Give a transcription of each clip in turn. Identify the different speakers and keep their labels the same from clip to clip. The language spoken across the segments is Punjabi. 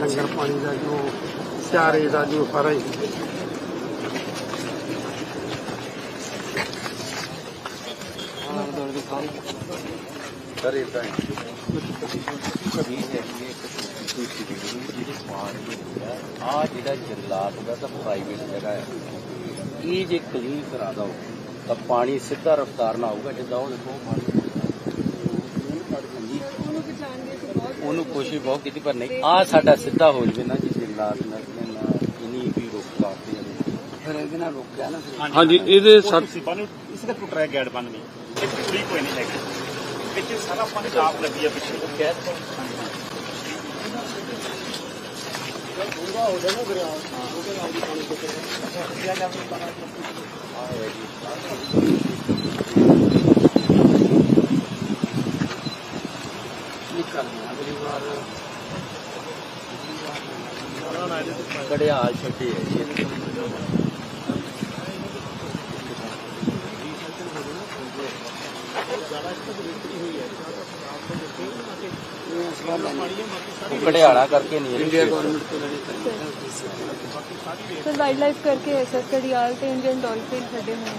Speaker 1: ਲੰਗਰ ਪਾਣੀ ਦਾ ਜੋ ਚਾਰੇ ਦਾ ਜੋ ਸਾਰਾ ਹੀ
Speaker 2: ਸਰ ਇਦਾਂ ਹੈ ਹੈ ਕਿ ਕੋਈ ਚੀਜ਼ ਜਿਹੜੀ ਪਾਣੀ ਆ ਜਿਹੜਾ ਜੰਗਲਾਤ ਦਾ ਤਾਂ ਪ੍ਰਾਈਵੇਟ ਜਗ੍ਹਾ ਹੈ। ਇਹ ਜੇ ਕਲੀਨ ਕਰਾ ਦੋ ਤਾਂ ਪਾਣੀ ਸਿੱਧਾ ਰਫਤਾਰ ਨਾਲ ਆਊਗਾ, ਜਿੱਦਾਂ ਉਹ ਦੇਖੋ, ਪਾਣੀ ਉਹਨੂੰ ਕੋਸ਼ਿਸ਼ ਬਹੁਤ ਕੀਤੀ ਪਰ ਨਹੀਂ। ਆ ਸਾਡਾ ਸਿੱਧਾ ਹੋ ਜਵੇ ਨਾ ਜੀ ਜੰਗਲਾਤ ਨਾਲ ਨਾ ਇਨੀ ਵੀ ਰੋਕ ਲਾਤੀ ਫਿਰ ਇਹਦੇ ਨਾਲ ਰੁਕ ਗਿਆ ਨਾ ਫਿਰ।
Speaker 1: ਹਾਂਜੀ ਇਹਦੇ
Speaker 3: ਸੱਤ ਇਸ ਦਾ ਟੁੱਟ ਰਿਹਾ ਗੈਡ ਇੱਕ ਪੂਰੀ ਕੋਈ ਨਹੀਂ ਹੈਗੀ। ਵਿੱਚ ਸਾਰਾ ਪਾਣੀ ਆਪ ਲੱਗੀ ਆ ਪਿੱਛੇ।
Speaker 2: ਕਹਿ ਬੜੇ कड़े छोटी है। कड़ियाड़ा करके
Speaker 4: नहीं इंडिया वाइल्ड लाइफ करके है। सर कड़ियाल इंडियन डॉल्फिन खड़े हुए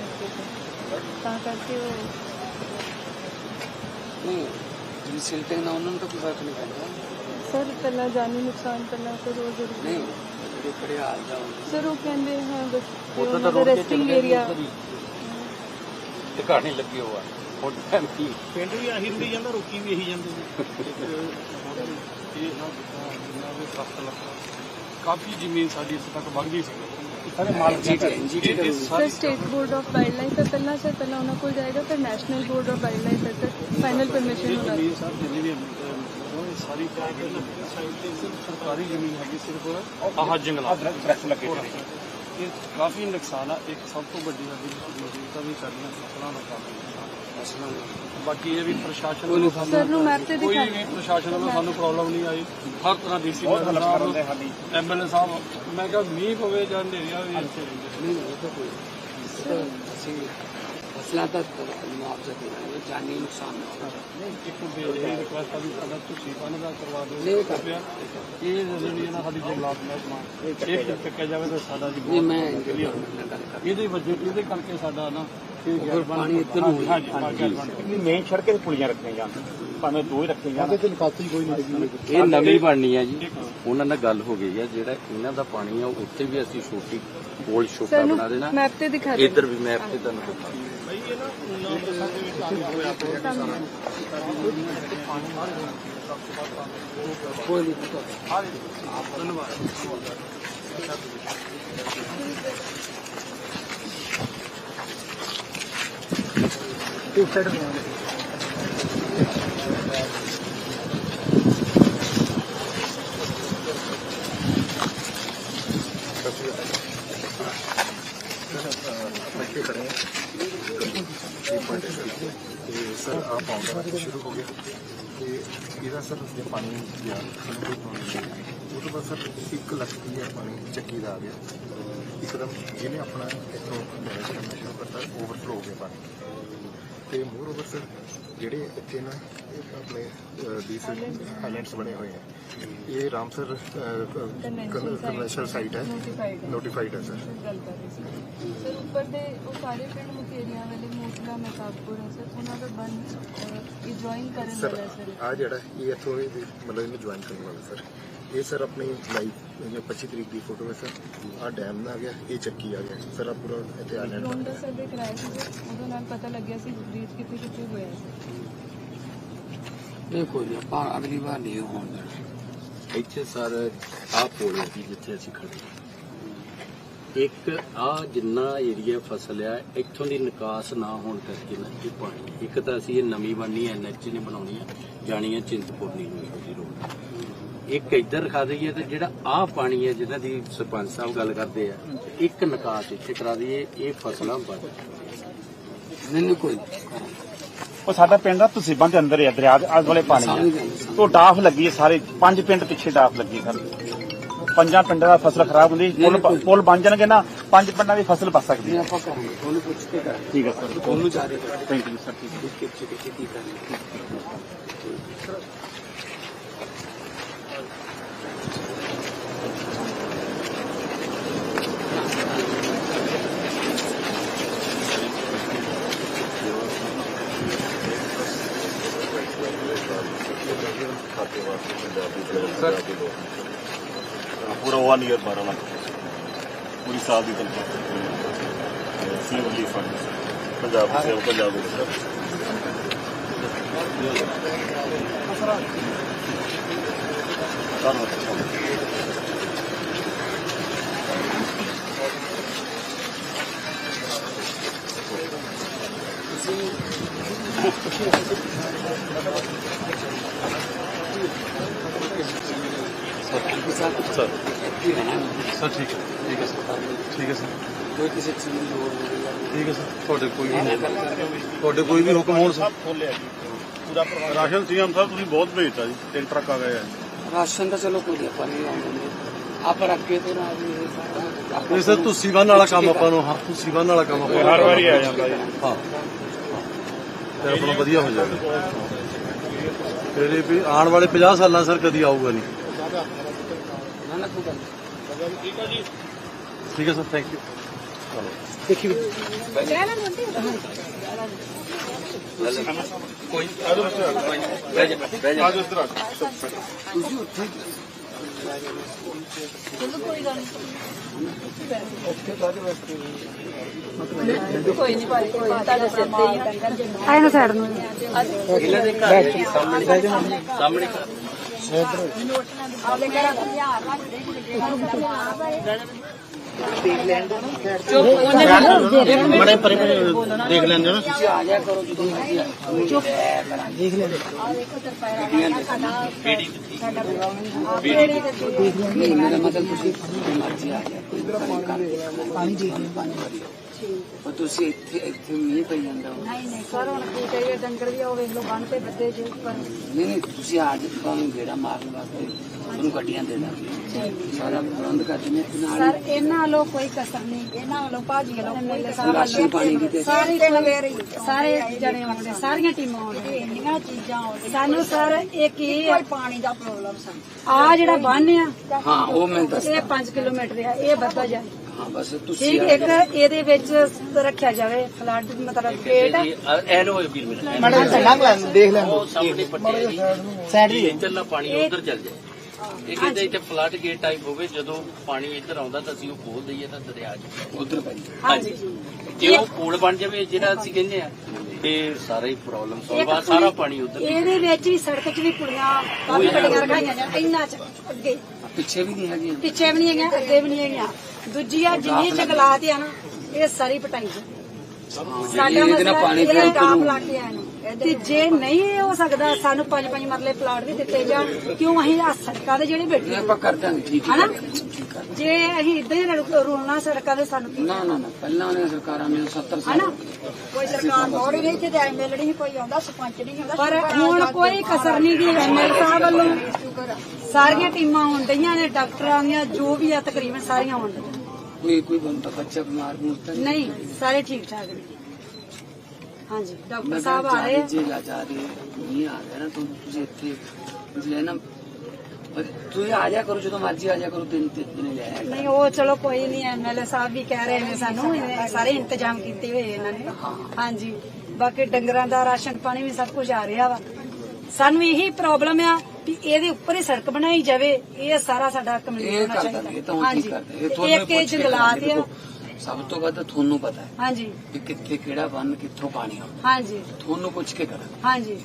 Speaker 4: करके वो ਤਾਂ
Speaker 2: ਜਿਹੜੀ ਸਿਲਟੇ ਨਾ ਉਹਨਾਂ ਨੂੰ ਤਾਂ ਕੋਈ ਫ਼ਰਕ ਨਹੀਂ ਪੈਂਦਾ।
Speaker 4: ਸਰ ਪਹਿਲਾਂ ਜਾਨੀ ਨੁਕਸਾਨ ਪਹਿਲਾਂ ਫਿਰ ਉਹ ਜ਼ਰੂਰੀ
Speaker 2: ਨਹੀਂ ਜਿਹੜੇ ਘੜਿਆਲ ਦਾ
Speaker 4: ਸਰ ਉਹ ਕਹਿੰਦੇ ਹਾਂ ਬਸ
Speaker 2: ਉਦੋਂ ਤਾਂ ਰੋਡ ਤੇ
Speaker 4: ਰੈਸਟਿੰਗ ਏਰੀਆ
Speaker 2: ਤੇ ਕਹਾਣੀ ਲੱਗੀ ਹੋਆ ਹੁਣ ਟਾਈਮ ਕੀ
Speaker 3: ਪਿੰਡ ਵੀ ਆਹੀ ਰੁੜੀ ਜਾਂਦਾ ਰੋਕੀ ਵੀ ਇਹੀ ਜਾਂਦੇ ਨੇ।
Speaker 1: ਕਾਫੀ ਜ਼ਮੀਨ ਸਾਡੀ ਇੱਥੇ ਤੱਕ ਵਗ ਗਈ ਸੀ।
Speaker 3: ਸਾਰੇ ਮਾਲਕ
Speaker 2: ਜੀ ਜੀ ਜੀ
Speaker 4: sir state board of wildlife ਹੈ ਪਹਿਲਾਂ ਸਰ ਪਹਿਲਾਂ ਉਹਨਾਂ ਕੋਲ ਜਾਏਗਾ ਫਿਰ national board of wildlife ਹੈ ਸਰ ਫਾਈਨਲ ਪਰਮਿਸ਼ਨ ਹੋਣਾ
Speaker 1: ਜ਼ਮੀਨ ਸਰ ਜਿੰਨੀ ਵੀ ਅਹ, ਉਹ ਸਾਰੀ ਸਾਈਡ ਤੇ ਸਿਰਫ ਸਰਕਾਰੀ ਜ਼ਮੀਨ ਹੈਗੀ ਸਿਰਫ ਆਹ ਜੰਗਲਾਤ
Speaker 3: ਦਰਖਤ ਲੱਗੇ ਹੋਏ ਨੇ।
Speaker 1: ਇਹ ਕਾਫੀ ਨੁਕਸਾਨ ਆ ਇੱਕ ਸਭ ਤੋਂ ਵੱਡੀ ਸਾਡੀ ਮੌਜੂਦਾ ਵੀ ਕਰਨਾ ਫਸਲਾਂ ਦਾ ਕਾਫੀ ਨੁਕਸਾਨ ਫਸਲਾਂ ਦਾ। ਬਾਕੀ ਇਹ ਵੀ ਪ੍ਰਸ਼ਾਸਨ ਵੱਲੋਂ
Speaker 4: ਸਰ ਨੂੰ ਮੈਪ ਤੇ
Speaker 1: ਕੋਈ ਵੀ ਪ੍ਰਸ਼ਾਸਨ ਵੱਲੋਂ ਸਾਨੂੰ ਪ੍ਰੋਬਲਮ ਨਹੀਂ ਆਈ। ਹਰ ਤਰ੍ਹਾਂ ਦੀ ਸੀ ਐਮਐਲਏ ਸਾਹਿਬ ਮੈਂ ਕਿਹਾ ਮੀਂਹ ਪਵੇ ਜਾਂ ਹਨੇਰੀ ਆਵੇ।
Speaker 2: ਨਹੀਂ ਨਹੀਂ ਜਾਨੀ ਨੁਕਸਾਨ ਨਹੀਂ
Speaker 1: ਇੱਕ ਬੇਰੀ ਰਿਕੁਐਸਟ ਆ ਵੀ ਸਾਡਾ ਤੁਸੀਂ ਬੰਨ ਦਾ ਕਰਵਾ ਦਿਓ
Speaker 2: ਨਹੀਂ
Speaker 1: ਇਹ ਜਿਹੜੀ ਨਾ ਸਾਡੀ ਗੁਲਾਬ ਮਹਿਕਮਾ ਇਹ ਜਾਵੇ ਤਾਂ ਸਾਡਾ
Speaker 2: ਮੈਂ
Speaker 1: ਇਹਦੇ ਵਜੇ ਇਹਦੇ ਕਰਕੇ ਸਾਡਾ ਇਹ
Speaker 2: ਫਿਰ ਪਾਣੀ ਇੱਧਰ ਨੂੰ
Speaker 3: ਹਾਂਜੀ ਹਾਂਜੀ। ਮੇਨ ਸੜਕ ਤੇ ਪੁਲੀਆਂ ਰੱਖੀਆਂ ਜਾਣ ਭਾਵੇਂ ਦੋ ਹੀ ਰੱਖੀਆਂ ਜਾਣ।
Speaker 1: ਤੇ ਨਿਕਾਸੀ ਕੋਈ ਨਹੀਂ ਹੈਗੀ।
Speaker 2: ਇਹ ਨਵੀਂ ਬਣਨੀ ਹੈ ਜੀ। ਉਹਨਾਂ ਨਾਲ ਗੱਲ ਹੋ ਗਈ ਹੈ। ਜਿਹੜਾ ਇਹਨਾਂ ਦਾ ਪਾਣੀ ਆ ਉੱਥੇ ਵੀ ਅਸੀਂ ਛੋਟੀ ਪੋਲ ਛੋਟਾ
Speaker 4: ਨੂੰ
Speaker 2: ਬਣਾ ਦੇਣਾ।
Speaker 4: ਮੈਪ ਤੇ ਦਿਖਾ ਦੇ
Speaker 2: ਇੱਧਰ ਵੀ ਮੈਪ ਤੇ ਤੁਹਾਨੂੰ ਦਿਖਾ ਕੋਈ ਨਹੀਂ
Speaker 5: ਬੈਠੇ ਖੜੇ ਹਾਂ ਇਹ ਪੁਆਇੰਟ ਤੇ ਸਰ ਆ ਪਾਉਂਦਾ ਸ਼ੁਰੂ ਹੋ ਗਿਆ ਤੇ ਇਹਦਾ ਸਰ ਜੇ ਪਾਣੀ ਗਿਆ ਸਾਨੂੰ ਕੋਈ ਪ੍ਰੋਬਲਮ ਨਹੀਂ ਉਹ ਤੋਂ ਬਾਅਦ ਸਰ 1 ਲੱਖ ਦੀ ਹੈ ਪਾਣੀ ਚੱਕੀ ਦਾ ਆ ਗਿਆ ਇੱਕਦਮ ਜਿਹਨੇ ਆਪਣਾ ਇੱਥੋਂ ਮੈਨੇਜ ਕਰਨਾ ਸ਼ੁਰੂ ਕਰਤਾ ਓਵਰਫਲੋ ਹੋ ਗਿਆ ਪਾਣੀ ਤੇ ਮੋਰ ਓਵਰ ਸਰ ਜਿਹੜੇ ਇੱਥੇ ਨਾ ਇਹ ਆਪਣੇ ਡੀਸ ਆਈਲੈਂਡਸ ਬਣੇ ਹੋਏ ਆ। ਇਹ ਰਾਮਸਰ ਕਮਰਸ਼ੀਅਲ ਸਾਈਟ ਹੈ।
Speaker 4: ਨੋਟੀਫਾਈਡ ਹੈ।
Speaker 5: ਸਰ
Speaker 4: ਸਰ ਉੱਪਰ ਦੇ ਉਹ ਸਾਰੇ ਪਿੰਡ ਮੁਕੇਰੀਆਂ ਵਾਲੇ ਮੋਟਲਾ ਮਹਿਤਾਬਪੁਰ ਹੈ ਸਰ। ਉਹਨਾਂ ਦਾ ਬਨ ਇਹ ਜੁਆਇਨ ਕਰਨ ਵਾਲਾ ਸਰ।
Speaker 5: ਆ ਜਿਹੜਾ ਇਹ ਇੱਥੋਂ ਮਤਲਬ ਇਹਨੂੰ ਜੁਆਇਨ ਕਰਨ ਵਾਲਾ ਸਰ ਇਹ ਸਰ ਆਪਣੀ ਲਾਈਵ ਜੋ 25 ਤਰੀਕ ਦੀ ਫੋਟੋ ਹੈ ਸਰ ਆ ਡੈਮ ਆ ਗਿਆ ਇਹ ਚੱਕੀ ਆ ਗਿਆ। ਸਰ ਆ ਪੂਰਾ ਇੱਥੇ ਆਇਲੈਂਡ
Speaker 4: ਡਰੋਨ ਦਾ ਸਰਵੇ ਕਰਾਇਆ ਸੀ ਸਰ ਉਹਦੇ ਨਾਲ ਪਤਾ ਲੱਗਿਆ ਸੀ ਬ੍ਰੀਚ ਕਿੱਥੇ ਕਿੱਥੇ ਹੋਇਆ ਸੀ
Speaker 2: ਨਹੀਂ ਕੋਈ ਆਪਾਂ ਅਗਲੀ ਵਾਰ ਨਹੀਂ ਹੋਣ ਦੇਣਾ। ਇੱਥੇ ਸਰ ਆਹ ਪੋਲ ਜੀ ਜਿੱਥੇ ਅਸੀਂ ਖੜੇ। ਇੱਕ ਆ ਜਿੰਨਾ ਏਰੀਆ ਫਸਲ ਆ ਇੱਥੋਂ ਦੀ ਨਿਕਾਸ ਨਾ ਹੋਣ ਕਰਕੇ ਨਾ ਇਹ ਪਾਣੀ। ਇੱਕ ਤਾਂ ਅਸੀਂ ਇਹ ਨਵੀਂ ਬਣਨੀ ਐ ਐਨਐਚ ਨੇ ਬਣਾਉਣੀ ਹੈ ਜਾਣੀ ਹੈ ਚਿੰਤਪੁਰਨੀ ਨੂੰ ਇਹੋ ਰੋਡ। ਇੱਕ ਇੱਧਰ ਰਖਾ ਦਈਏ ਤੇ ਜਿਹੜਾ ਆਹ ਪਾਣੀ ਹੈ ਜਿਹਨਾਂ ਦੀ ਸਰਪੰਚ ਸਾਹਿਬ ਗੱਲ ਕਰਦੇ ਆ ਇੱਕ ਨਿਕਾਸ ਇੱਥੇ ਕਰਾ ਦਈਏ ਇਹ ਫਸਲਾਂ ਬਚ ਨਹੀਂ ਕੋਈ
Speaker 3: ਉਹ ਸਾਡਾ ਪਿੰਡ ਆ ਤੁਸੀਂ ਬੰਦ ਅੰਦਰ ਹੈ ਦਰਿਆ ਦੇ ਦੁਆਲੇ ਪਾਣੀ ਆ। ਉਹ ਡਾਫ ਲੱਗੀ ਹੈ ਸਾਰੇ ਪੰਜ ਪਿੰਡ ਪਿੱਛੇ ਡਾਫ ਲੱਗੀ ਹੈ ਸਾਰੇ।
Speaker 6: ਪੰਜਾਂ ਪਿੰਡਾਂ ਦਾ ਫਸਲ ਖਰਾਬ ਹੁੰਦੀ ਪੁੱਲ ਪੁੱਲ ਬਣ ਜਾਣਗੇ ਨਾ ਪੰਜ ਪਿੰਡਾਂ ਦੀ ਫਸਲ ਬਚ ਸਕਦੀ ਹੈ
Speaker 7: ਆਪਾਂ ਕਰਾਂਗੇ ਉਹਨੂੰ ਪੁੱਛ ਕੇ ਕਰਾਂਗੇ।
Speaker 6: ਠੀਕ ਹੈ ਸਰ।
Speaker 7: ਉਹਨੂੰ ਚਾਰੇ
Speaker 6: ਥੈਂਕ ਯੂ ਸਰ ਠੀਕ ਹੈ
Speaker 7: ਕਿ ਕਿ ਕੀ ਕਰਨੀ
Speaker 6: ਪੂਰਾ 1 ਇਅਰ 12 ਲੱਖ ਪੂਰੀ ਸਾਲ ਦੀ ਤਨਖਾਹ ਸੀ ਵੱਡੀ ਫੰਡ ਪੰਜਾਬ ਦੇ ਸੇਵਕ ਪੰਜਾਬ ਦੇ ਸਰ
Speaker 7: ਸਰ
Speaker 8: ਸਰ
Speaker 7: ਕੀ ਰਹਿਣਾ
Speaker 8: ਸਰ ਠੀਕ ਹੈ ਠੀਕ ਹੈ ਸਰ ਠੀਕ ਹੈ ਸਰ
Speaker 7: ਕੋਈ ਕਿਸੇ
Speaker 8: ਠੀਕ ਹੈ ਸਰ। ਤੁਹਾਡੇ ਕੋਈ ਵੀ
Speaker 7: ਇਹ
Speaker 8: ਤੁਹਾਡੇ ਕੋਈ ਵੀ ਹੁਕਮ ਹੋਣ ਸਰ।
Speaker 6: ਖੋਲਿਆ ਜੀ। ਪੂਰਾ ਪ੍ਰਬੰਧ
Speaker 3: ਰਾਸ਼ਨ ਸੀਐਮ ਸਾਹਿਬ ਤੁਸੀਂ ਬਹੁਤ ਭੇਜਤਾ ਜੀ। ਤਿੰਨ ਟਰੱਕ ਆ ਗਏ ਆ।
Speaker 7: ਰਾਸ਼ਨ ਤਾਂ ਚਲੋ ਕੋਈ ਆਪਾਂ ਨਹੀਂ ਆਉਂਦੇ ਆਪਾਂ ਅੱਗੇ ਤੋਂ ਨਾ ਵੀ ਆਪਾਂ
Speaker 8: ਨਹੀਂ ਸਰ ਤੁਸੀਂ ਬੰਨ ਵਾਲਾ ਕੰਮ ਆਪਾਂ ਨੂੰ ਹਾਂ ਤੁਸੀਂ ਬੰਨ ਵਾਲਾ ਕੰਮ ਆਪਾਂ
Speaker 6: ਹਰ ਵਾਰੀ ਆ ਜਾਂਦਾ ਜੀ।
Speaker 8: ਹਾਂ। ਤੇ ਆਪਣਾ ਵਧੀਆ ਹੋ ਜਾਏਗਾ। ਇਹ ਵੀ ਆਉਣ ਵਾਲੇ 50 ਸਾਲਾਂ ਸਰ ਕਦੀ ਆਊਗਾ ਨਹੀਂ।
Speaker 7: ਨਾ ਨਾ ਕੋਈ ਗੱਲ ਨਹੀਂ।
Speaker 8: ਠੀਕ ਹੈ ਸਰ ਥੈਂਕ ਯੂ
Speaker 7: ਕੋਈ ਬਹਿ ਜਾ ਬਹਿ ਜਾ। ਤੁਸੀਂ ਉੱਥੇ
Speaker 9: ਚਲੋ ਕੋਈ ਗੱਲ
Speaker 7: ਉੱਥੇ ਕਾਹਦੇ ਵਾਸਤੇ
Speaker 9: ਨਹੀਂ ਕੋਈ ਨਹੀਂ ਭਾਈ ਕੋਈ ਨੀ, ਤੁਹਾਡੇ ਸਿਰ ਤੇ ਹੀ ਆ।
Speaker 10: ਨਾ ਸਾਈਡ ਨੂੰ
Speaker 7: ਇਹਨਾਂ ਦੇ ਘਰ ਦੇ ਸਾਹਮਣੇ ਸਾਹਮਣੇ
Speaker 6: ਦੇਖ ਲੈਂਦੇ ਨਾ
Speaker 7: ਤੁਸੀਂ ਆ ਜਾਇਆ ਕਰੋ ਜਦੋਂ ਮਰਜ਼ੀ ਆ ਚੁੱਪ ਦੇਖ ਲੈ ਨਹੀਂ ਮੇਰਾ ਮਤਲਬ ਤੁਸੀਂ ਜਦੋਂ ਮਰਜ਼ੀ ਆ ਜਾਇਆ ਪਾਣੀ ਦੇਖ ਪਾਣੀ ਵਧੀਆ ਪਰ ਤੁਸੀਂ ਇੱਥੇ ਇੱਥੇ ਮੀਂਹ ਪਈ ਜਾਂਦਾ।
Speaker 10: ਨਹੀਂ ਨਹੀਂ ਸਰ ਹੁਣ ਕੀ ਕਹੀਏ ਡੰਗਰ ਵੀ ਆ ਉਹ ਵੇਖ ਲਓ ਬੰਨ ਤੇ ਬੱਦੇ ਜੇ ਉੱਪਰ।
Speaker 7: ਨਹੀਂ ਨਹੀਂ ਤੁਸੀਂ ਜਾਓ ਤੁਹਾਨੂੰ ਗੇੜਾ ਮਾਰਨ ਵਾਸਤੇ। ਤੁਹਾਨੂੰ ਗੱਡੀਆਂ ਦੇ ਦਾਂਗੇ। ਸਾਰਾ ਪ੍ਰਬੰਧ ਕਰ ਦਿੰਦੇ ਹਾਂ। ਨਾਲ
Speaker 10: ਸਰ ਇਹਨਾਂ ਵੱਲੋਂ ਕੋਈ ਕਸਰ ਨਹੀਂ। ਇਹਨਾਂ ਵੱਲੋਂ ਭਾਜੀ ਵੱਲੋਂ ਕੋਈ ਕਸਰ
Speaker 7: ਰਾਸ਼ਨ ਪਾਣੀ ਦੀ ਤੇ
Speaker 10: ਸਾਰੇ ਸਾਰੇ ਜਣੇ ਆਉਂਦੇ ਸਾਰੀਆਂ ਟੀਮਾਂ ਆਉਂਦੇ ਇੰਨੀਆਂ ਚੀਜ਼ਾਂ ਆਉਂਦੀਆਂ। ਸਾਨੂੰ ਸਰ ਇੱਕ ਇਹ ਕੋਈ ਪਾਣੀ ਦਾ ਪ੍ਰੋਬਲਮ ਸਾਨੂੰ। ਆ ਜਿਹੜਾ ਬੰਨ ਆ
Speaker 7: ਹਾਂ ਉਹ ਮੈਂ ਦੱਸ
Speaker 10: ਇਹ 5 ਕਿਲੋਮੀਟਰ ਆ ਇਹ ਵੱਧਾ ਜਾਏ
Speaker 7: ਹਾਂ ਬਸ ਤੁਸੀਂ
Speaker 10: ਠੀਕ ਇੱਕ ਇਹਦੇ ਵਿੱਚ ਰੱਖਿਆ ਜਾਵੇ ਫਲੱਡ ਮਤਲਬ ਗੇਟ
Speaker 7: ਐਨ ਵੀਰ ਮੇਰੇ ਮੈਡਮ ਦੇਖ ਲੈਣ ਉਹ ਸਾਹਮਣੇ ਪੱਟੇ ਸਾਈਡ ਦੀ ਇੱਧਰਲਾ ਪਾਣੀ ਉਧਰ ਚੱਲ ਜਾਏ ਇਹ ਕਹਿੰਦੇ ਇੱਥੇ ਫਲੱਡ ਗੇਟ ਟਾਈਪ ਹੋਵੇ ਜਦੋਂ ਪਾਣੀ ਇੱਧਰ ਆਉਂਦਾ ਤਾਂ ਅਸੀਂ ਉਹ ਖੋਲ ਦਈਏ ਤਾਂ ਦਰਿਆ ਚ ਉਧਰ ਪੈ
Speaker 10: ਹਾਂਜੀ।
Speaker 7: ਜੇ ਉਹ ਪੁਲ ਬਣ ਜਾਵੇ ਜਿਹੜਾ ਅਸੀਂ ਕਹਿੰਦੇ ਆ ਤੇ ਸਾਰਾ ਹੀ ਪ੍ਰੋਬਲਮ ਸੋਲਵ ਆ ਸਾਰਾ ਪਾਣੀ ਉਧਰ
Speaker 10: ਇਹਦੇ ਵਿੱਚ ਵੀ ਸੜਕ 'ਚ ਵੀ ਕੁੜੀਆਂ ਕਾਫੀ ਬੜੀਆਂ ਰਖਾਈਆਂ ਜਾਣ ਇੰਨਾ ਚ ਅੱਗੇ।
Speaker 7: ਪਿੱਛੇ ਵੀ ਨਹੀਂ ਹੈਗੀ
Speaker 10: ਪਿੱਛੇ ਵੀ ਨਹੀਂ ਹੈਗੀਆਂ ਅੱਗੇ ਵੀ ਨਹੀਂ ਹੈਗੀਆਂ। ਦੂਜੀ ਆ ਜਿੰਨੀ ਜੰਗਲਾਤ ਆ ਨਾ ਇਹ ਸਾਰੀ ਪਟਾਈ ਜੀ ਸਾਡਾ
Speaker 7: ਇਹਦੇ ਨਾਲ
Speaker 10: ਮਸਲਾ
Speaker 7: ਪਾਣੀ
Speaker 10: ਇਹ
Speaker 7: ਫਿਰ
Speaker 10: ਟਾਪ ਲਾ ਕੇ ਆਏ ਨੇ। ਤੇ ਜੇ ਨਹੀਂ ਇਹ ਹੋ ਸਕਦਾ ਸਾਨੂੰ ਪੰਜ ਪੰਜ ਮਰਲੇ ਪਲਾਟ ਵੀ ਦਿੱਤੇ ਜਾਣ ਕਿਉਂ ਅਸੀਂ ਆ ਸੜਕਾਂ ਦੇ ਜਿਹੜੇ ਬੈਠੇ ਹਾਂ।
Speaker 7: ਆਪਾਂ ਕਰ ਦਾਂਗੇ ਠੀਕ
Speaker 10: ਹਨਾ?
Speaker 7: ਹੈ
Speaker 10: ਜੇ ਅਸੀਂ ਇਦਾਂ ਹੀ ਰੁ- ਰੋਲਣਾ ਸੜਕਾਂ ਦੇ ਸਾਨੂੰ ਕੀ?
Speaker 7: ਨਾ ਨਾ ਨਾ ਪਹਿਲਾਂ ਉਹਨੇ ਸਰਕਾਰਾਂ ਨੇ 70 ਸਾਲ
Speaker 10: ਹਨਾ? ਕੋਈ ਸਰਕਾਰ ਥੋੜੀ ਨਹੀਂ ਤੇ ਐਮਐਲਏ ਨਹੀਂ ਕੋਈ ਆਉਂਦਾ ਸਰਪੰਚ ਨਹੀਂ ਆਉਂਦਾ ਪਰ ਹੁਣ ਕੋਈ ਕਸਰ ਨਹੀਂ ਗਈ ਐਮਐਲਏ ਸਾਹਿਬ ਵੱਲੋਂ। ਸਾਰੀਆਂ ਟੀਮਾਂ ਆਉਣ ਡਈਆਂ ਨੇ ਡਾਕਟਰਾਂ ਦੀਆਂ ਜੋ ਵੀ ਆ ਤਕਰੀਬਨ ਸਾਰੀਆਂ ਆਉਣ ਡਈਆਂ।
Speaker 7: ਕੋਈ ਕੋਈ ਬੰਦਾ ਬੱਚਾ ਬਿਮਾਰ ਮੁਰਤਾ
Speaker 10: ਨਹੀਂ ਸਾਰੇ ਠੀਕ ਠਾਕ ਨੇ। ਹਾਂਜੀ। ਡਾਕਟਰ
Speaker 7: ਮੈਂ
Speaker 10: ਸਾਹਿਬ ਆ ਰਹੇ ਆ।
Speaker 7: ਜੇ ਜਾ ਜਾ ਰਹੇ ਨਹੀਂ ਆ ਰਿਹਾ ਨਾ ਤੁਮ ਤੁਸੀਂ ਇੱਥੇ ਜੇ ਨਾ ਪਰ ਤੁਸੀਂ ਆ ਜਾ ਕਰੋ ਜਦੋਂ ਮਰਜ਼ੀ ਆ ਜਾ ਕਰੋ ਦਿਨ ਤੇ ਦਿਨ ਲੈ ਆਇਆ
Speaker 10: ਨਹੀਂ ਉਹ ਚਲੋ ਕੋਈ ਨਹੀਂ ਐਮਐਲਏ ਸਾਹਿਬ ਵੀ ਕਹਿ ਰਹੇ ਨੇ ਸਾਨੂੰ ਇਹਨੇ ਸਾਰੇ ਇੰਤਜ਼ਾਮ ਕੀਤੇ ਹੋਏ ਇਹਨਾਂ ਨੇ। ਹਾਂਜੀ। ਬਾਕੀ ਡੰਗਰਾਂ ਦਾ ਰਾਸ਼ਨ ਪਾਣੀ ਵੀ ਸਭ ਕੁਝ ਆ ਰਿਹਾ ਵਾ। ਸਾਨੂੰ ਇਹੀ ਪ੍ਰੋਬਲਮ ਆ ਕਿ ਇਹਦੇ ਉੱਪਰ ਹੀ ਸੜਕ ਬਣਾਈ ਜਾਵੇ ਇਹ ਸਾਰਾ ਸਾਡਾ
Speaker 7: ਇਹ
Speaker 10: ਹੋਣਾ ਚਾਹੀਦਾ।
Speaker 7: ਕਰਦੇ ਇਹ ਕੇ
Speaker 10: ਜੰਗਲਾਤ। ਆ।
Speaker 7: ਸਭ ਤੋਂ ਵੱਧ ਤੁਹਾਨੂੰ ਪਤਾ ਹੈ
Speaker 10: ਹਾਂਜੀ।
Speaker 7: ਕਿ ਕਿੱਥੇ ਕਿਹੜਾ ਬੰਨ ਕਿੱਥੋਂ ਪਾਣੀ ਆਉਂਦਾ
Speaker 10: ਹਾਂਜੀ।
Speaker 7: ਤੁਹਾਨੂੰ ਪੁੱਛ ਕੇ ਕਰਾਂ।
Speaker 10: ਹਾਂਜੀ।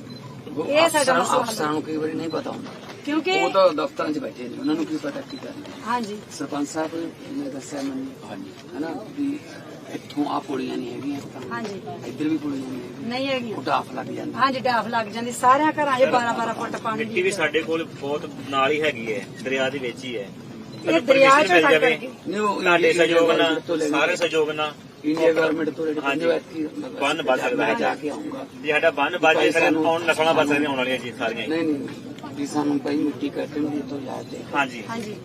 Speaker 10: ਇਹ ਸਾਡਾ
Speaker 7: ਅਫਸਰਾਂ- ਨੂੰ ਕਈ ਵਾਰੀ ਨਹੀਂ ਪਤਾ ਹੁੰਦਾ।
Speaker 10: ਕਿਉਂਕਿ
Speaker 7: ਉਹ ਤਾਂ ਦਫ਼ਤਰਾਂ 'ਚ ਬੈਠੇ ਨੇ ਉਹਨਾਂ ਨੂੰ ਕੀ ਪਤਾ ਕੀ ਕਰਨਾ।
Speaker 10: ਹਾਂਜੀ।
Speaker 7: ਸਰਪੰਚ ਸਾਹਿਬ ਨੇ ਦੱਸਿਆ ਮੈਨੂੰ ਹਾਂਜੀ ਹਨਾ ਵੀ ਇੱਥੋਂ ਆ ਪੁਲੀਆਂ ਨਹੀਂ ਹੈਗੀਆਂ
Speaker 10: ਹਾਂਜੀ।
Speaker 7: ਇੱਧਰ ਵੀ ਪੁਲੀਆਂ ਨਹੀਂ ਹੈਗੀਆਂ।
Speaker 10: ਨਹੀਂ ਹੈਗੀਆਂ।
Speaker 7: ਉਹ ਡਾਫ ਲੱਗ ਜਾਂਦਾ।
Speaker 10: ਹਾਂਜੀ ਡਾਫ ਲੱਗ ਜਾਂਦੀ ਸਾਰਿਆਂ ਘਰਾਂ 'ਚ 12 12 ਫੁੱਟ ਪਾਣੀ
Speaker 6: ਮਿੱਟੀ ਵੀ ਸਾਡੇ ਕੋਲ ਬਹੁਤ ਨਾਲ ਹੀ ਹੈਗੀ ਹੈ ਦਰਿਆ ਦੇ ਵਿੱਚ ਹੀ ਹੈ।
Speaker 10: ਇਹ ਦਰਿਆ 'ਚ
Speaker 6: ਮਿਲ ਜਾਵੇ। ਤੁਹਾਡੇ ਸਹਿਯੋਗ ਨਾਲ ਸਾਰੇ ਸਹਿਯੋਗ ਨਾਲ
Speaker 7: ਇੰਡੀਆ ਗਵਰਨਮੈਂਟ ਤੋਂ
Speaker 6: ਹਾਂਜੀ। ਬੰਨ ਵੱਧ ਸਕਦਾ ਹੈ।
Speaker 7: ਜਾ ਕੇ ਆਉਂਗਾ
Speaker 6: ਜੇ ਸਾਡਾ ਬੰਨ ਬਾਜੇ ਸਾਰੇ ਆਉਣ ਨਸਲਾਂ ਬਚ ਸਕਦੀਆਂ ਆਉਣ ਵਾਲੀਆਂ ਜੀ ਸਾਰੀਆਂ।
Speaker 7: ਨਹੀਂ ਨਹੀਂ ਜੀ ਸਾਨੂੰ ਭਾਈ ਮਿੱਟੀ ਕੱਟਣ ਦੀ ਤੋਂ ਯਾਦ ਹੈ।
Speaker 6: ਹਾਂਜੀ।
Speaker 10: ਹਾਂਜੀ।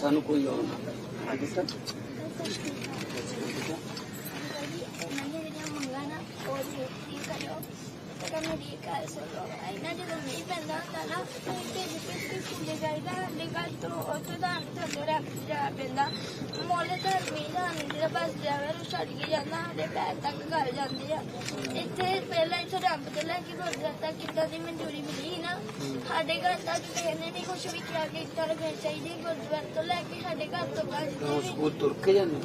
Speaker 7: ਸਾਨੂੰ ਕੋਈ ਹੋਰ ਨਾ। ਅੱਜ ਤੱਕ
Speaker 11: ਉਹਨਾਂ ਦੀਆਂ ਜਿਹੜੀਆਂ ਮੰਗਾਂ ਨਾ ਉਹ ਪੂਰੀ ਕਰਿਓ ਤੇ ਕਹਿੰਦਾ ਦੀ ਕਰ ਸਕੋ ਇਹਨਾਂ ਜਦੋਂ ਨਹੀਂ ਪੈਂਦਾ ਹੁੰਦਾ ਨਾ ਤੇ ਭੇਜ ਕੇ ਸਕੂਲੇ ਜਾਈਦਾ ਸਾਡੇ ਘਰ ਤੋਂ ਉੱਥੋਂ ਦਾ ਥੱਲੇ ਰੱਖ ਜਾ ਪੈਂਦਾ ਮੋਲੇ ਦਾ ਮੀਂਹ ਨਹੀਂ ਜਿਹੜਾ ਬਸ ਜਾਵੇ ਉਹ ਛੱਡ ਕੇ ਜਾਂਦਾ ਸਾਡੇ ਪੈਰ ਤੱਕ ਘਰ ਜਾਂਦੇ ਆ ਇੱਥੇ ਪਹਿਲਾਂ ਇੱਥੇ ਰੱਬ ਤੋਂ ਲੈ ਕੇ ਗੁਰਦੁਆਰਾ ਤੱਕ ਕਿੱਦਾਂ ਦੀ ਮਨਜ਼ੂਰੀ ਮਿਲੀ ਨਾ? ਸਾਡੇ ਘਰ ਤੱਕ ਕਿਸੇ ਨੇ ਨਹੀਂ ਕੁਝ ਵੀ ਕਿਹਾ ਕਿ ਇੱਦਾਂ ਰੱਖਣੀ ਚਾਹੀਦੀ ਗੁਰਦੁਆਰੇ ਤੋਂ ਲੈ ਕੇ ਸਾਡੇ ਘਰ ਤੋਂ ਬਾਅਦ
Speaker 7: ਉਹ ਤੁਰ ਕੇ ਜਾਂਦੇ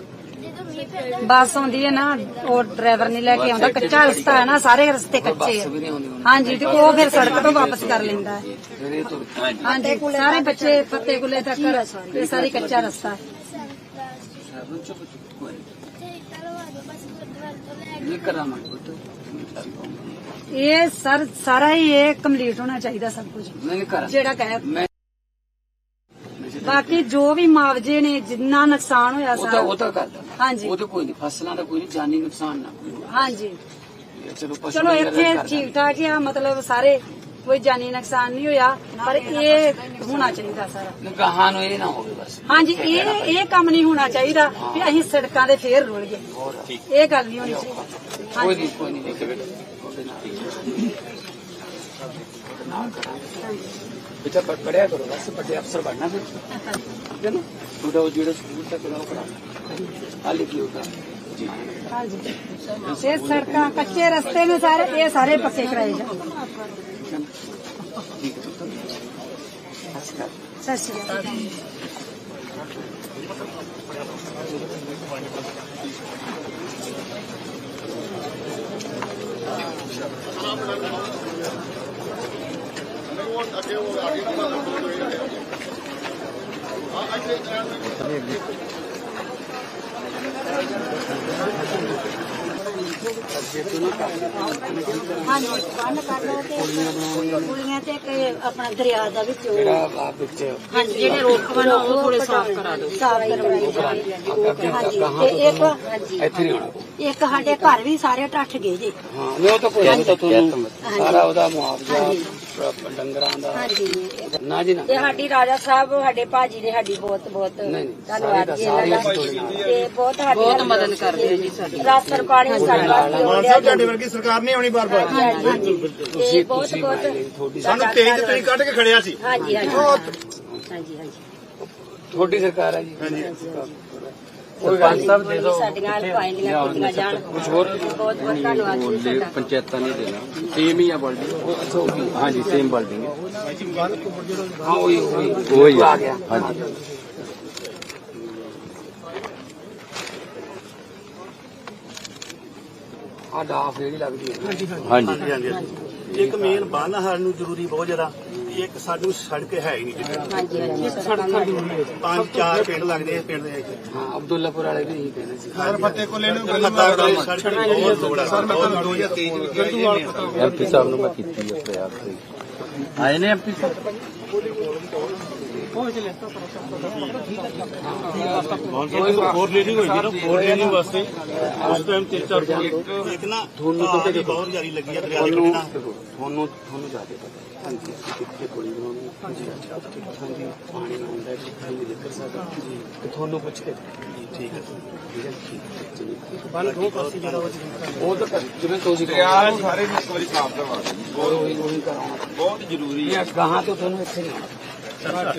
Speaker 10: ਬੱਸ ਆਉਂਦੀ ਹੈ ਨਾ ਉਹ ਡਰਾਈਵਰ ਨਹੀਂ ਲੈ ਕੇ ਆਉਂਦਾ ਕੱਚਾ ਰਸਤਾ ਹੈ ਨਾ ਸਾਰੇ ਰਸਤੇ ਕੱਚੇ
Speaker 7: ਹੁਣ
Speaker 10: ਹਾਂਜੀ ਤੇ ਉਹ ਫਿਰ ਸੜਕ ਤੋਂ ਵਾਪਸ ਕਰ ਲੈਂਦਾ ਹੈ। ਹਾਂਜੀ ਸਾਰੇ ਬੱਚੇ ਫੱਤੇ ਗੁੱਲੇ ਤੱਕ ਇਹ ਸਾਰੀ ਕੱਚਾ ਰਸਤਾ ਹੈ। ਇਹ ਸਰ ਸਾਰਾ ਹੀ ਇਹ ਕੰਪਲੀਟ ਹੋਣਾ ਚਾਹੀਦਾ ਸਭ ਕੁਝ। ਜਿਹੜਾ ਕਹੇ ਬਾਕੀ ਜੋ ਵੀ ਮੁਆਵਜ਼ੇ ਨੇ ਜਿੰਨਾ ਨੁਕਸਾਨ ਹੋਇਆ
Speaker 7: ਉਹ ਤਾਂ
Speaker 10: ਸਾਰਾ।
Speaker 7: ਉਹ ਤਾਂ ਕਰਦਾ
Speaker 10: ਹਾਂਜੀ।
Speaker 7: ਉਹ ਤਾਂ ਕੋਈ ਨਹੀਂ ਫਸਲਾਂ ਦਾ ਕੋਈ ਨਹੀਂ ਜਾਨੀ ਨੁਕਸਾਨ ਨਾ ਕੋਈ
Speaker 10: ਹਾਂਜੀ।
Speaker 7: ਚਲੋ ਪਸ਼ੂ
Speaker 10: ਚਲੋ
Speaker 7: ਵਗੈਰਾ
Speaker 10: ਇੱਥੇ
Speaker 7: ਕਰ
Speaker 10: ਠੀਕ ਠਾਕ ਹੀ ਆ ਮਤਲਬ ਸਾਰੇ ਕੋਈ ਜਾਨੀ ਨੁਕਸਾਨ ਨਹੀਂ ਹੋਇਆ ਪਰ ਇਹ ਹੋਣਾ ਚਾਹੀਦਾ ਸਾਰਾ।
Speaker 7: ਨਹੀਂ, ਗਾਹਾਂ ਨੂੰ ਇਹ ਨਾ ਹੋਵੇ ਬਸ।
Speaker 10: ਹਾਂਜੀ ਇਹ ਇਹ ਕੰਮ ਨਹੀਂ ਹੋਣਾ ਚਾਹੀਦਾ ਵੀ ਅਸੀਂ ਸੜਕਾਂ ਦੇ ਫੇਰ ਰੁਲ ਗਏ ਇਹ ਗੱਲ ਨਹੀਂ ਹੋਣੀ ਚਾਹੀਦੀ।
Speaker 7: ਕੋਈ
Speaker 10: ਹਾਂਜੀ।
Speaker 7: ਨਹੀਂ। ਕੋਈ ਨਹੀਂ ਉਹਦੇ ਨਾਲ ਕਰਾਂਗੇ ਬੇਟਾ ਪੜ- ਪੜ੍ਹਿਆ ਕਰੋ ਬਸ ਵੱਡੇ ਅਫਸਰ ਬਣਨਾ ਫਿਰ ਠੀਕ ਹੈ ਨਾ ਤੁਹਾਡਾ ਉਹ ਜਿਹੜਾ ਸਕੂਲ ਤੱਕ ਦਾ ਉਹ ਪੜਾ ਹਾਲੇ ਕੀ ਹੋਗਾ ਜੀ
Speaker 10: ਹਾਂਜੀ ਇਹ ਸੜਕਾਂ ਕੱਚੇ ਰਸਤੇ ਨੇ ਸਾਰੇ ਇਹ ਸਾਰੇ ਪੱਕੇ ਕਰਾਏ ਜਾ
Speaker 7: ਠੀਕ ਹੈ।
Speaker 10: ਸਤਿ ਸ਼੍ਰੀ ਅਕਾਲ
Speaker 12: ਹਾਂਜੀ ਬੰਨ ਕਰ ਲਓ ਤੇ ਕੁੜੀਆਂ ਤੇ ਇੱਕ ਆਪਣਾ ਦਰਿਆ ਦਾ ਵਿੱਚ ਉਹ-
Speaker 7: ਜਿਹੜਾ ਆਪ ਵਿੱਚ
Speaker 12: ਹਾਂਜੀ ਜਿਹੜੇ ਰੋਕ ਬਣਾ ਉਹ ਥੋੜੇ ਸਾਫ਼ ਕਰਾ ਦਿਓ। ਸਾਫ਼ ਕਰਵਾਈ ਜਾਵੇ ਹਾਂਜੀ ਤੇ ਇੱਕ ਹਾਂਜੀ।
Speaker 7: ਇੱਥੇ ਨਹੀਂ ਆਉਣਾ
Speaker 12: ਇੱਕ ਸਾਡੇ ਘਰ ਵੀ ਸਾਰੇ ਟੱਠ ਗਏ ਜੀ।
Speaker 7: ਹਾਂ ਨਹੀਂ ਉਹ ਤਾਂ ਕੋਈ ਨਹੀਂ ਤਾਂ ਤੁਹਾਨੂੰ ਸਾਰਾ ਉਹਦਾ ਮੁਆਵਜ਼ਾ ਡੰਗਰਾਂ ਦਾ
Speaker 12: ਹਾਂਜੀ।
Speaker 7: ਨਾ ਜੀ ਨਾ।
Speaker 12: ਤੇ ਸਾਡੀ ਰਾਜਾ ਸਾਹਿਬ ਸਾਡੇ ਭਾਜੀ ਨੇ ਸਾਡੀ ਬਹੁਤ ਬਹੁਤ
Speaker 7: ਨਹੀਂ, ਨਹੀਂ,
Speaker 12: ਧੰਨਵਾਦ ਜੀ
Speaker 7: ਸਾਰੇ
Speaker 12: ਇਹਨਾਂ ਦਾ।
Speaker 7: ਅਸੀਂ ਤੁਹਾਡੇ ਨਾਲ।
Speaker 12: ਤੇ ਬਹੁਤ ਸਾਡੀ ਬਹੁਤ ਮਦਦ ਕਰਦੇ ਆ ਜੀ ਸਾਡੀ। ਰਾਸ਼ਨ ਪਾਣੀ ਸਾਡੇ ਵਾਸਤੇ ਆਉਂਦਿਆ
Speaker 6: ਤੁਹਾਡੀ ਵਰਗੀ ਸਰਕਾਰ ਨਹੀਂ ਆਉਣੀ ਬਾਰ ਬਾਰ
Speaker 12: ਹਾਂਜੀ। ਹਾਂਜੀ ਤੇ ਬਹੁਤ ਬਹੁਤ
Speaker 7: ਤੁਹਾਡੀ
Speaker 6: ਸਾਨੂੰ ਤੇਜ ਤਰੀ ਕੱਢ ਕੇ ਖੜਿਆ ਸੀ।
Speaker 12: ਹਾਂਜੀ ਹਾਂਜੀ। ਹਾਂਜੀ ਹਾਂਜੀ।
Speaker 7: ਤੁਹਾਡੀ ਸਰਕਾਰ ਹੈ ਜੀ। ਹਾਂਜੀ।
Speaker 12: ਕੋਈ ਗੱਲ ਨਹੀਂ। ਸਾਡੀਆਂ ਪਾਈਆਂ ਕੀਤੀਆਂ ਜਾਣ।
Speaker 7: ਕੁਝ ਹੋਰ?
Speaker 12: ਬਹੁਤ ਬਹੁਤ ਧੰਨਵਾਦ ਜੀ ਤੁਹਾਡਾ।
Speaker 7: ਪੰਚਾਇਤਾਂ ਨੇ ਦੇਣਾ। ਸੇਮ ਹੀ ਆ ਬਿਲਡਿੰਗ ਅੱਛਾ ਉਹ ਵੀ ਹਾਂਜੀ ਸੇਮ ਬਿਲਡਿੰਗ ਹੈ। ਹਾਂ ਉਹੀ ਉਹੀ। ਉਹੀ ਆ। ਗਿਆ। ਹਾਂਜੀ। ਆ ਡਾਫ ਜਿਹੜੀ ਲੱਗਦੀ ਹੈ। ਹਾਂਜੀ।
Speaker 6: ਹਾਂਜੀ ਇੱਕ ਮੇਨ ਬੰਨ ਸਾਨੂੰ ਜ਼ਰੂਰੀ ਬਹੁਤ ਜ਼ਿਆਦਾ। ਇੱਕ ਸਾਨੂੰ ਸੜਕ ਹੈ ਹੀ ਨਹੀਂ
Speaker 12: ਹਾਂਜੀ ਹਾਂਜੀ। ਸੜਕ
Speaker 6: ਪੰਜ ਚਾਰ ਪਿੰਡ ਲੱਗਦੇ ਆ ਪਿੰਡ ਦੇ ਵਿੱਚ।
Speaker 7: ਹਾਂ ਅਬਦੁੱਲਾਪੁਰ ਵਾਲੇ ਵੀ ਇਹੀ ਕਹਿੰਦੇ ਸੀ।
Speaker 6: ਸਰ ਫੱਤੇ ਕੋਲੇ ਨੂੰ ਸੜਕ ਬਹੁਤ ਲੋੜ ਹੈ ਸਰ ਮੈਂ ਤੁਹਾਨੂੰ 2023 ਵਿੱਚ ਗਿਆ
Speaker 7: ਐਮਪੀ ਸਾਹਿਬ ਨੂੰ ਮੈਂ ਕੀਤੀ ਹੈ ਪ੍ਰਯਾਸ ਤੇ ਆਏ ਨੇ ਐਮਪੀ ਸਾਹਿਬ?
Speaker 3: ਫੋਰ ਲੇਨਿੰਗ ਹੋਈ ਸੀ ਨਾ ਫੋਰ ਲੇਨਿੰਗ ਵਾਸਤੇ ਉਸ ਟਾਈਮ ਤਿੰਨ ਚਾਰ ਫੁੱਟ
Speaker 6: ਇੱਕ ਨਾ
Speaker 7: ਤੁਹਾਨੂੰ
Speaker 6: ਤੁਹਾਨੂੰ
Speaker 7: ਤਾਂ
Speaker 6: ਤਾਂ
Speaker 7: ਦੇਖੋ।
Speaker 6: ਬਹੁਤ ਜਾਰੀ ਲੱਗੀ ਆ ਦਰਿਆ ਦੇ
Speaker 7: ਤੁਹਾਨੂੰ
Speaker 6: ਕੰਢੇ ਨਾਲ
Speaker 7: ਤੁਹਾਨੂੰ ਤੁਹਾਨੂੰ ਜ਼ਿਆਦਾ ਪਤਾ ਹੈ। ਹਾਂਜੀ ਅਸੀਂ ਕਿੱਥੇ ਗੋਲੀ ਬਣਾਉਣੀ ਹਾਂਜੀ ਹਾਂਜੀ ਪਾਣੀ ਆਉਂਦਾ ਹੈ ਕਿੱਥੇ ਨਹੀਂ ਨਿਕਲ ਸਕਦਾ ਜੀ ਤੇ ਤੁਹਾਨੂੰ ਪੁੱਛ ਕੇ ਠੀਕ ਹੈ ਠੀਕ ਹੈ ਠੀਕ ਹੈ
Speaker 6: ਬੰਨ ਦੋ ਪਾਸੇ ਜਿਹੜਾ ਉਹ
Speaker 7: ਉਹ ਤਾਂ ਕਰ- ਜਿਵੇਂ ਤੁਸੀਂ
Speaker 5: ਦਰਿਆ ਨੂੰ ਸਾਰੇ ਨੂੰ ਇੱਕ ਵਾਰੀ ਸਾਫ਼ ਕਰਵਾ ਦਿਓ
Speaker 7: ਉਹੀ ਉਹੀ ਕਰਾਉਣਾ
Speaker 5: ਬਹੁਤ ਜ਼ਰੂਰੀ
Speaker 7: ਇਹ ਗਾਹਾਂ ਤੋਂ ਤੁਹਾਨੂੰ ਇੱਥੇ ਨਹੀਂ ਆਉਣਾ